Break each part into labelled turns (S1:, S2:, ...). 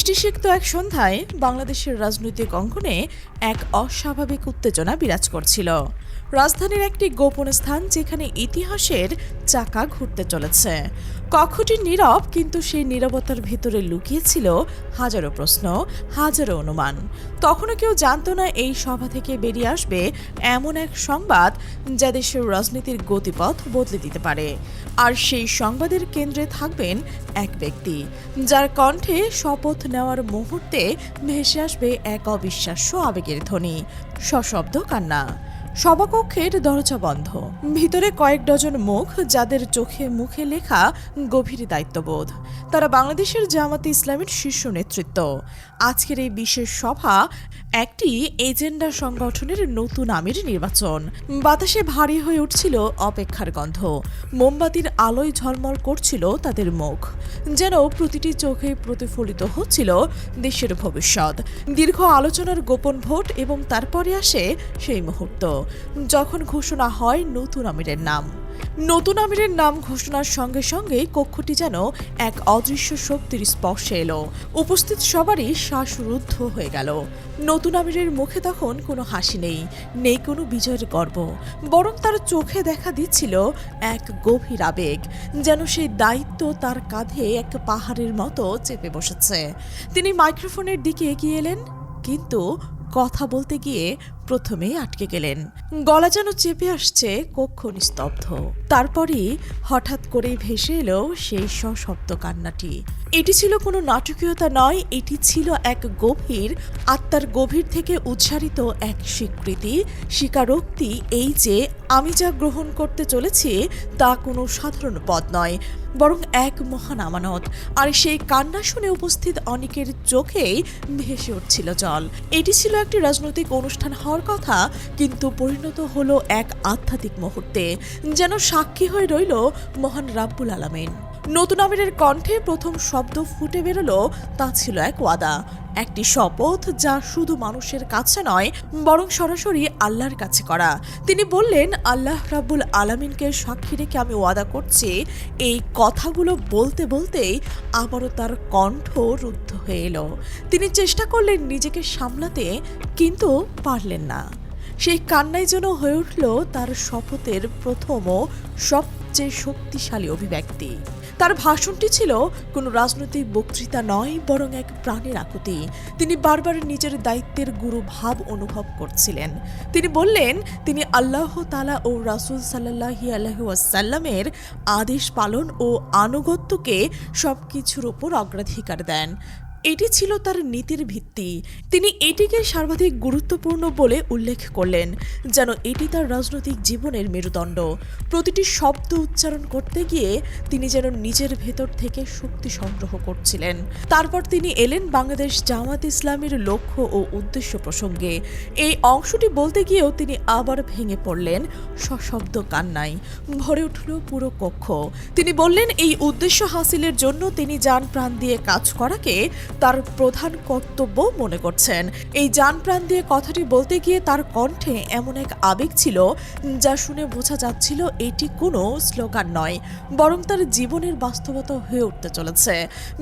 S1: বৃষ্টিসিক্ত এক সন্ধ্যায় বাংলাদেশের রাজনৈতিক অঙ্গনে এক অস্বাভাবিক উত্তেজনা বিরাজ করছিল। রাজধানীর একটি গোপন স্থান যেখানে ইতিহাসের চাকা ঘুরতে চলেছে। কক্ষটি নীরব, কিন্তু সেই নীরবতার ভেতরে লুকিয়েছিল হাজারো প্রশ্ন, হাজারো অনুমান। তখনও কেউ জানতো না এই সভা থেকে বেরিয়ে আসবে এমন এক সংবাদ যা দেশের রাজনীতির গতিপথ বদলে দিতে পারে। আর সেই সংবাদের কেন্দ্রে থাকবেন এক ব্যক্তি, যার কণ্ঠে শপথ নেওয়ার মুহূর্তে ভেসে আসবে এক অবিশ্বাস্য আবেগের ধ্বনি। সশব্দ কান্না। সভাকক্ষের দরজা বন্ধ। ভিতরে কয়েক ডজন মুখ, যাদের চোখে মুখে লেখা গভীর দায়িত্ববোধ। তারা বাংলাদেশের জামাতে ইসলামের শীর্ষ নেতৃত্ব। আজকের এই বিশেষ সভা একটি এজেন্ডা সংগঠনের নতুন আমির নির্বাচন। বাতাসে ভারী হয়ে উঠছিল অপেক্ষার গন্ধ। মোমবাতির আলোয় ঝলমল করছিল তাদের মুখ। যেন প্রতিটি চোখে প্রতিফলিত হচ্ছিল দেশের ভবিষ্যৎ। দীর্ঘ আলোচনার গোপন ভোট এবং তারপরে আসে সেই মুহূর্ত। যখন ঘোষণা হয় নতুন আমিরের নাম। নতুন আমিরের নাম ঘোষণার সঙ্গে সঙ্গে কক্ষটি যেন এক অদৃশ্য শক্তির স্পর্শে এলো। উপস্থিত সবারই শ্বাসরুদ্ধ হয়ে গেল। নতুন আমিরের মুখে তখন কোনো হাসি নেই নেই কোনো বিজয়ের গর্ব। বরং তার চোখে দেখা দিচ্ছিল এক গভীর আবেগ, যেন সেই দায়িত্ব তার কাঁধে এক পাহাড়ের মতো চেপে বসেছে। তিনি মাইক্রোফোনের দিকে এগিয়ে এলেন, কিন্তু কথা বলতে গিয়ে প্রথমেই আটকে গেলেন। গলা যেন চেপে আসছে, কক্ষ নিস্তব্ধ। তারপরই হঠাৎ করে ভেসে এলো সেই সশব্দ কান্নাটি। এটি ছিল কোনো নাটকীয়তা নয়, এটি ছিল এক গভীর, আত্মার গভীর থেকে উচ্চারিত এক স্বীকৃতি, স্বীকারোক্তি, এই যে আমি যা গ্রহণ করতে চলেছি তা কোনো সাধারণ পদ নয়, বরং এক মহান আমানত। আর সেই কান্না শুনে উপস্থিত অনেকের চোখেই ভেসে উঠছিল জল। এটি ছিল একটি রাজনৈতিক অনুষ্ঠান হওয়ার কথা কিন্তু পরিণত হলো এক আধ্যাত্মিক মুহূর্তে যেন সাক্ষী হয়ে রইল মহান রাব্বুল আলামিন। নতুন আমিরের কণ্ঠে প্রথম শব্দ ফুটে বেরোলো, তা ছিল এক ওয়াদা। একটি শপথ যা শুধু মানুষের কাছে নয়, বরং সরাসরি আল্লাহর কাছে করা। তিনি বললেন, আল্লাহ রাব্বুল আলামিনকে সাক্ষী রেখে আমি ওয়াদা করছি, এই কথাগুলো বলতে বলতেই আবারও তার কণ্ঠ রুদ্ধ হয়ে এলো। তিনি চেষ্টা করলেন নিজেকে সামলাতে, কিন্তু পারলেন না। সেই কান্নাই যেন হয়ে উঠল তার শপথের প্রথম ও সবচেয়ে শক্তিশালী অভিব্যক্তি। তার ভাষণটি ছিল, কোনো রাজনৈতিক বক্তৃতা নয়, বরং এক প্রাণের আকুতি। তিনি বারবার নিজের দায়িত্বের গুরু ভাব অনুভব করছিলেন। তিনি বললেন, তিনি আল্লাহ তালা ও রাসুল সাল্লাহি আলহাসাল্লামের আদেশ পালন ও আনুগত্যকে সব কিছুর ওপর অগ্রাধিকার দেন। এটি ছিল তার নীতির ভিত্তি। তিনি এটিকে সর্বাধিক গুরুত্বপূর্ণ বলে উল্লেখ করলেন, যেন এটি তার রাজনৈতিক জীবনের মেরুদণ্ড। প্রতিটি শব্দ উচ্চারণ করতে গিয়ে তিনি যেন নিজের ভেতর থেকে শক্তি সংগ্রহ করছিলেন। তারপর তিনি এলেন বাংলাদেশ জামাত ইসলামের লক্ষ্য ও উদ্দেশ্য প্রসঙ্গে। এই অংশটি বলতে গিয়েও তিনি আবার ভেঙে পড়লেন সশব্দ কান্নায়। ভরে উঠল পুরো কক্ষ। তিনি বললেন, এই উদ্দেশ্য হাসিলের জন্য তিনি যান প্রাণ দিয়ে কাজ করাকে তার প্রধান কর্তব্য মনে করছেন। এই যান প্রাণ দিয়ে কথাটি বলতে গিয়ে তার কণ্ঠে এমন এক আবেগ ছিল যা শুনে বোঝা যাচ্ছিল এটি কোনো স্লোগান নয়, বরং তার জীবনের বাস্তবতা হয়ে উঠতে চলেছে।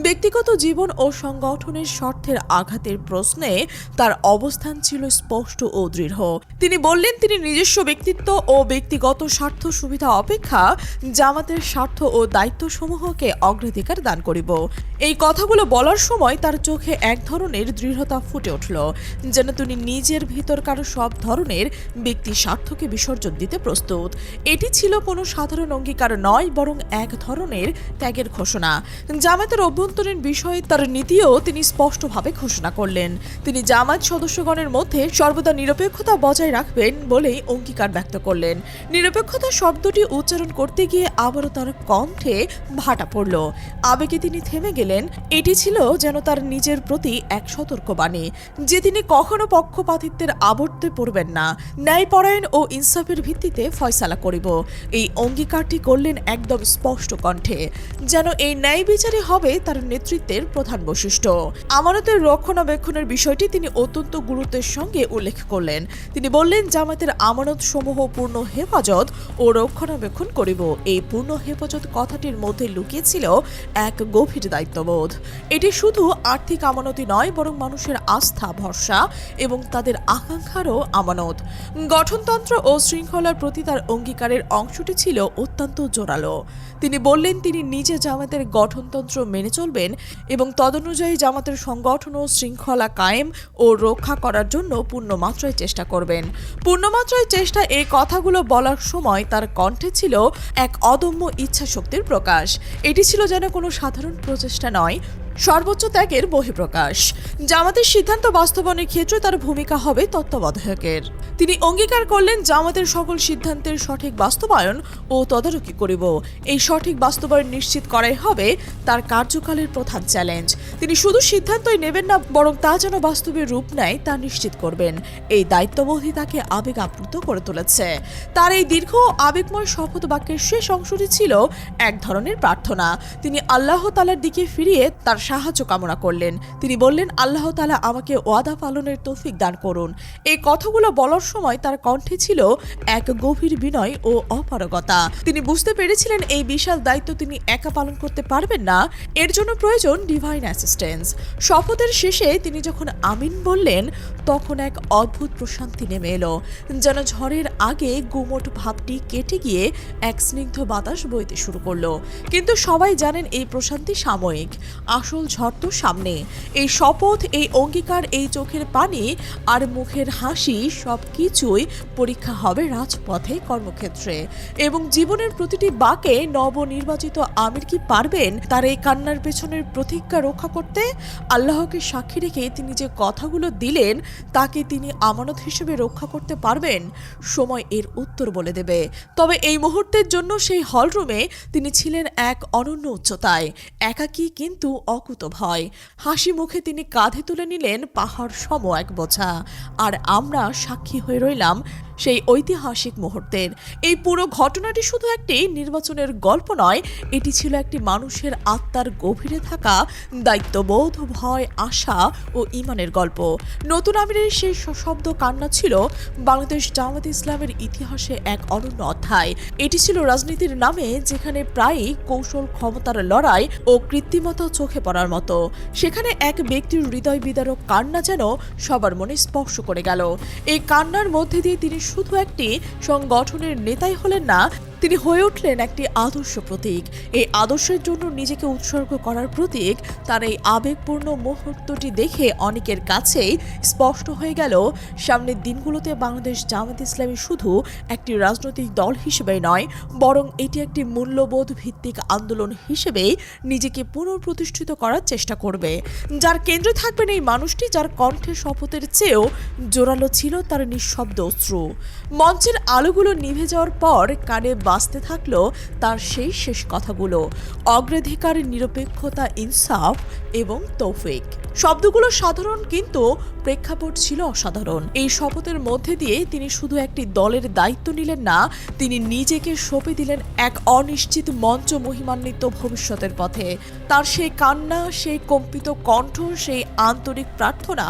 S1: ব্যক্তিগত জীবন ও সংগঠনের স্বার্থের আঘাতের প্রশ্নে তার অবস্থান ছিল স্পষ্ট ও দৃঢ়। তিনি বললেন, তিনি নিজস্ব ব্যক্তিত্ব ও ব্যক্তিগত স্বার্থ সুবিধা অপেক্ষা জামাতের স্বার্থ ও দায়িত্বসমূহকে অগ্রাধিকার দান করিব। এই কথাগুলো বলার সময় তার চোখে এক ধরনের দৃঢ়তা ফুটে উঠল, যেন তিনি নিজের ভিতরকার সব ধরনের ব্যক্তি স্বার্থকে বিসর্জন দিতে প্রস্তুত। এটি ছিল কোনো সাধারণ অঙ্গীকার নয়, বরং এক ধরনের ত্যাগের ঘোষণা। জামাতের অভ্যন্তরীণ বিষয়ে তার নীতিও তিনি স্পষ্টভাবে ঘোষণা করলেন। তিনি জামাত সদস্যগণের মধ্যে সর্বদা নিরপেক্ষতা বজায় রাখবেন বলেই অঙ্গীকার ব্যক্ত করলেন। নিরপেক্ষতা শব্দটি উচ্চারণ করতে গিয়ে আবারও তার কণ্ঠে ভাটা পড়ল। আবেগে তিনি থেমে গেলেন। এটি ছিল যেন তার নিজের প্রতি এক সতর্কবাণী, যে তিনি কখনো পক্ষপাতিত্বের আবর্তে পড়বেন না। ন্যায়পরায়ণ ও ইনসাফের ভিত্তিতে ফয়সালা করিব। এই অঙ্গীকারটি করলেন একদম স্পষ্ট কণ্ঠে, যেন এই ন্যায় বিচারই হবে তার নেতৃত্বের প্রধান বৈশিষ্ট্য। আমানতের রক্ষণাবেক্ষণের বিষয়টি তিনি অত্যন্ত গুরুত্বের সঙ্গে উল্লেখ করলেন। তিনি বললেন জামাতের আমানত সমূহ পূর্ণ হেফাজত ও রক্ষণাবেক্ষণ করিব। এই পূর্ণ হেফাজত কথাটির মধ্যে লুকিয়েছিল এক গভীর দায়িত্ববোধ। এটি শুধু আর্থিক আমানতি নয়, বরং মানুষের আস্থা, ভরসা এবং তাদের আকাঙ্ক্ষারও আমানত। গঠনতন্ত্র ও শৃঙ্খলার প্রতি তার অঙ্গীকারের অংশটি ছিল অত্যন্ত জোরালো। তিনি বললেন, তিনি নিজে জামাতের গঠনতন্ত্র মেনে চলবেন এবং তদনুযায়ী জামাতের সংগঠন ও শৃঙ্খলা কায়েম ও রক্ষা করার জন্য পূর্ণমাত্রায় চেষ্টা করবেন। পূর্ণমাত্রায় চেষ্টা এই কথাগুলো বলার সময় তার কণ্ঠে ছিল এক অদম্য ইচ্ছাশক্তির প্রকাশ। এটি ছিল যেন কোনো সাধারণ প্রচেষ্টা নয় সর্বোচ্চ ত্যাগের বহিঃপ্রকাশ। জামাতের সিদ্ধান্ত বাস্তবায়নের ক্ষেত্রে তার ভূমিকা হবে তত্ত্বাবধায়কের। তিনি অঙ্গীকার করলেন, জামাতের সকল সিদ্ধান্তের সঠিক বাস্তবায়ন ও তদারকি করিব। এই সঠিক বাস্তবায়ন নিশ্চিত করাই হবে তার কার্যকালের প্রধান চ্যালেঞ্জ। তিনি শুধু সিদ্ধান্তই নেবেন না, বরং তা যেন বাস্তবে রূপ নেয়, তা নিশ্চিত করবেন। এই দায়িত্ববোধই তাকে আবেগ আপ্লুত করে তুলেছে। তার এই দীর্ঘ আবেগময় শপথ বাক্যের শেষ অংশটি ছিল এক ধরনের প্রার্থনা। তিনি আল্লাহ তালার দিকে ফিরিয়ে তার সাহায্য কামনা করলেন। তিনি বললেন, আল্লাহ তালা আমাকে ওয়াদা পালনের তৌফিক দান করুন। এই কথাগুলো বলার সময় তার কণ্ঠে ছিল এক গভীর বিনয় ও অপারগতা। তিনি বুঝতে পেরেছিলেন এই বিশাল দায়িত্ব তিনি একা পালন করতে পারবেন না। এর জন্য প্রয়োজন ডিভাইন অ্যাসিস্ট্যান্স শপথের শেষে তিনি যখন আমিন বললেন, তখন এক অদ্ভুত প্রশান্তি নেমে এলো, যেন ঝড়ের আগে গুমোট ভাবটি কেটে গিয়ে এক স্নিগ্ধ বাতাস বইতে শুরু করল। কিন্তু সবাই জানেন এই প্রশান্তি সাময়িক। আসল ঝড় তো সামনে। এই শপথ, এই অঙ্গীকার, এই চোখের পানি আর মুখের হাসি সব কিছুই পরীক্ষা হবে রাজপথে কর্মক্ষেত্রে। এবং জীবনের প্রতিটি বাকে নবনির্বাচিত আমির কি পারবেন? তার এই কান্নার পেছনের প্রতিজ্ঞা রক্ষা করতে আল্লাহকে সাক্ষী রেখে তিনি যে কথাগুলো দিলেন, তাকে তিনি আমানত হিসেবে রক্ষা করতে পারবেন, সময় এর উত্তর বলে দেবে। তবে এই মুহূর্তের জন্য সেই হলরুমে তিনি ছিলেন এক অনন্য উচ্চতায়। একাকী কিন্তু অকুত ভয়। হাসি মুখে তিনি কাঁধে তুলে নিলেন পাহাড় সম এক বোঝা। আর আমরা সাক্ষী হয়ে রইলাম সেই ঐতিহাসিক মুহূর্তের। এই পুরো ঘটনাটি শুধু একটি নির্বাচনের গল্প নয়, এটি ছিল একটি মানুষের আত্মার গভীরে থাকা দায়িত্ববোধ, ভয়, আশা ও ইমানের গল্প। নতুন আমিরের সেই সশব্দ কান্না ছিল বাংলাদেশ জামাত ইসলামের ইতিহাসে এক অনন্য অধ্যায়। এটি ছিল রাজনীতির নামে যেখানে প্রায়ই কৌশল, ক্ষমতার লড়াই ও কৃত্রিমতা চোখে পড়ার মতো। সেখানে এক ব্যক্তির হৃদয় বিদারক কান্না যেন সবার মনে স্পর্শ করে গেল। এই কান্নার মধ্যে দিয়ে তিনি শুধু একটি সংগঠনের নেতাই হলেন না তিনি হয়ে উঠলেন একটি আদর্শ প্রতীক। এই আদর্শের জন্য নিজেকে উৎসর্গ করার প্রতীক, তার এই আবেগপূর্ণ মুহূর্তটি দেখে অনেকের কাছেই স্পষ্ট হয়ে গেল, সামনের দিনগুলোতে বাংলাদেশ জামাত ইসলামী শুধু একটি রাজনৈতিক দল হিসেবেই নয়, বরং এটি একটি মূল্যবোধ ভিত্তিক আন্দোলন হিসেবেই নিজেকে পুনঃপ্রতিষ্ঠিত করার চেষ্টা করবে। যার কেন্দ্রে থাকবেন এই মানুষটি, যার কণ্ঠে শপথের চেয়েও জোরালো ছিল তার নিঃশব্দ অশ্রু। মঞ্চের আলোগুলো নিভে যাওয়ার পর কানে বাজতে থাকল তার সেই শেষ কথাগুলো। অগ্রাধিকার নিরপেক্ষতা, ইনসাফ এবং তৌফিক। শব্দগুলো সাধারণ কিন্তু প্রেক্ষাপট ছিল অসাধারণ। এই শপথের মধ্যে দিয়ে তিনি শুধু একটি দলের দায়িত্ব নিলেন না, তিনি নিজেকে সঁপে দিলেন এক অনিশ্চিত মঞ্চ মহিমান্বিত ভবিষ্যতের পথে। তার সেই কান্না, সেই কম্পিত কণ্ঠ, সেই আন্তরিক প্রার্থনা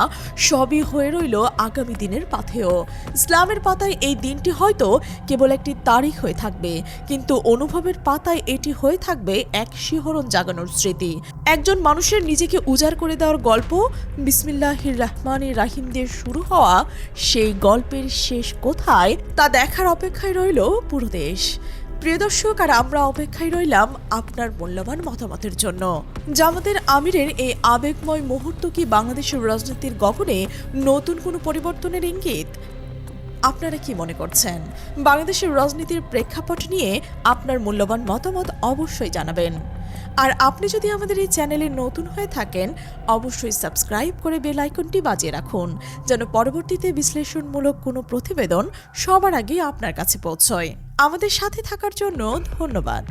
S1: সবই হয়ে রইল আগামী দিনের পাথেও ইসলামের পাতায় এই দিনটি হয়তো কেবল একটি তারিখ হয়ে থাকবে। কিন্তু অনুভবের পাতায় এটি হয়ে থাকবে এক শিহরণ জাগানোর স্মৃতি। একজন মানুষের নিজেকে উজাড় করে দেওয়ার গল্প, বিসমিল্লাহির রহমান রাহিম দিয়ে শুরু হওয়া সেই গল্পের শেষ কোথায়, তা দেখার অপেক্ষায় রইল পুরো দেশ। প্রিয় দর্শক, আর আমরা অপেক্ষায় রইলাম আপনার মূল্যবান মতামতের জন্য। জামাতের আমিরের এই আবেগময় মুহূর্ত কি বাংলাদেশের রাজনীতির গগনে নতুন কোনো পরিবর্তনের ইঙ্গিত? আপনারা কি মনে করছেন? বাংলাদেশের রাজনীতির প্রেক্ষাপট নিয়ে আপনার মূল্যবান মতামত অবশ্যই জানাবেন। আর আপনি যদি আমাদের এই চ্যানেলে নতুন হয়ে থাকেন, অবশ্যই সাবস্ক্রাইব করে বেল আইকনটি বাজিয়ে রাখুন, যেন পরবর্তীতে বিশ্লেষণমূলক কোনো প্রতিবেদন সবার আগে আপনার কাছে পৌঁছয়। আমাদের সাথে থাকার জন্য ধন্যবাদ।